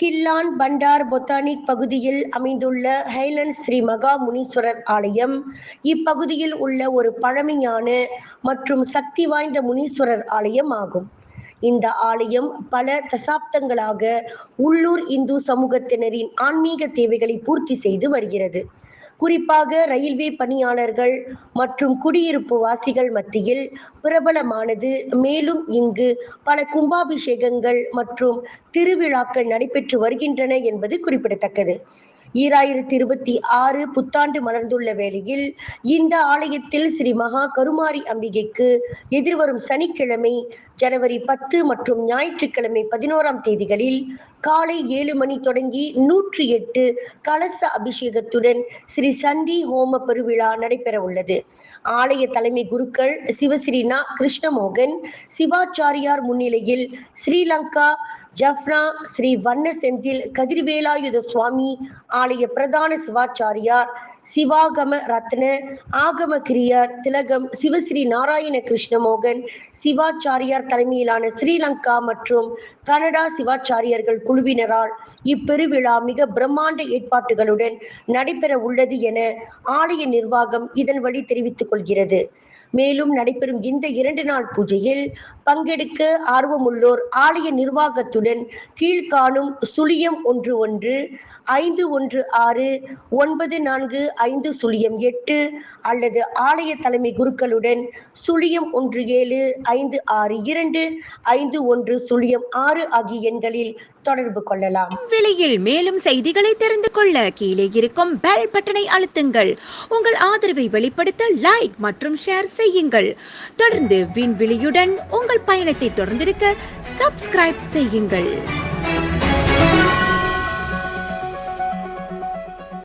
கில்லான் பண்டார் பொத்தானிக் பகுதியில் அமைந்துள்ள ஹைலண்ட் ஸ்ரீ மகா முனீஸ்வரர் ஆலயம். இப்பகுதியில் உள்ள ஒரு பழமையான மற்றும் சக்தி வாய்ந்த முனீஸ்வரர் ஆலயம் ஆகும். இந்த ஆலயம் பல தசாப்தங்களாக உள்ளூர் இந்து சமூகத்தினரின் ஆன்மீக தேவைகளை பூர்த்தி செய்து வருகிறது. குறிப்பாக ரயில்வே பணியாளர்கள் மற்றும் குடியிருப்பு வாசிகள் மத்தியில் பிரபலமானது. மேலும் இங்கு பல கும்பாபிஷேகங்கள் மற்றும் திருவிழாக்கள் நடைபெற்று வருகின்றன என்பது குறிப்பிடத்தக்கது. ஈராயிரத்தி இருபத்தி ஆறு புத்தாண்டு மலர்ந்துள்ள வேளையில் இந்த ஆலயத்தில் ஸ்ரீ மகா கருமாரி அம்பிகைக்கு எதிர்வரும் சனிக்கிழமை ஜனவரி பத்து மற்றும் ஞாயிற்றுக்கிழமை பதினோராம் தேதிகளில் காலை ஏழு மணி தொடங்கி நூற்றி எட்டு கலச அபிஷேகத்துடன் ஸ்ரீ சண்டி ஹோம பெருவிழா நடைபெற உள்ளது. ஆலய தலைமை குருக்கள் சிவஸ்ரீனா கிருஷ்ணமோகன் சிவாச்சாரியார் முன்னிலையில் ஸ்ரீலங்கா ஜஃப்னா ஸ்ரீ வண்ண செந்தில் கதிர்வேலாயுத சுவாமி ஆலய பிரதான சிவாச்சாரியார் சிவாகம ரத்ன ஆகம கிரியார் திலகம் சிவஸ்ரீ நாராயண கிருஷ்ணமோகன் சிவாச்சாரியார் தலைமையிலான ஸ்ரீலங்கா மற்றும் கனடா சிவாச்சாரியர்கள் குழுவினரால் இப்பெருவிழா மிக பிரம்மாண்ட ஏற்பாட்டுகளுடன் நடைபெற உள்ளது என ஆலய நிர்வாகம் இதன் வழி தெரிவித்துக் கொள்கிறது. மேலும் நடைபெறும் இந்த இரண்டு நாள் பூஜையில் பங்கெடுக்க ஆர்வமுள்ளோர் ஆலய நிர்வாகத்துடன் கீழ்காணும் சுழியம் ஒன்று ஒன்று ஐந்து ஒன்று ஆறு ஒன்பது நான்கு ஐந்து சுழியம் எட்டு அல்லது ஆலய தலைமை குருக்களுடன் சுழியம் ஒன்று ஏழு ஐந்து ஆறு இரண்டு ஐந்து ஒன்று சுழியம் ஆறு ஆகிய எண்களில் தொடர்பு கொள்ளலாம். வெளியில் மேலும் செய்திகளை தெரிந்து கொள்ள கீழே இருக்கும் பெல் பட்டனை அழுத்துங்கள். உங்கள் ஆதரவை வெளிப்படுத்த லைக் மற்றும் ஷேர் செய்யுங்கள். தொடர்ந்து விண்வெளியுடன் உங்கள் பயணத்தை தொடர்ந்திருக்க சப்ஸ்கிரைப் செய்யுங்கள்.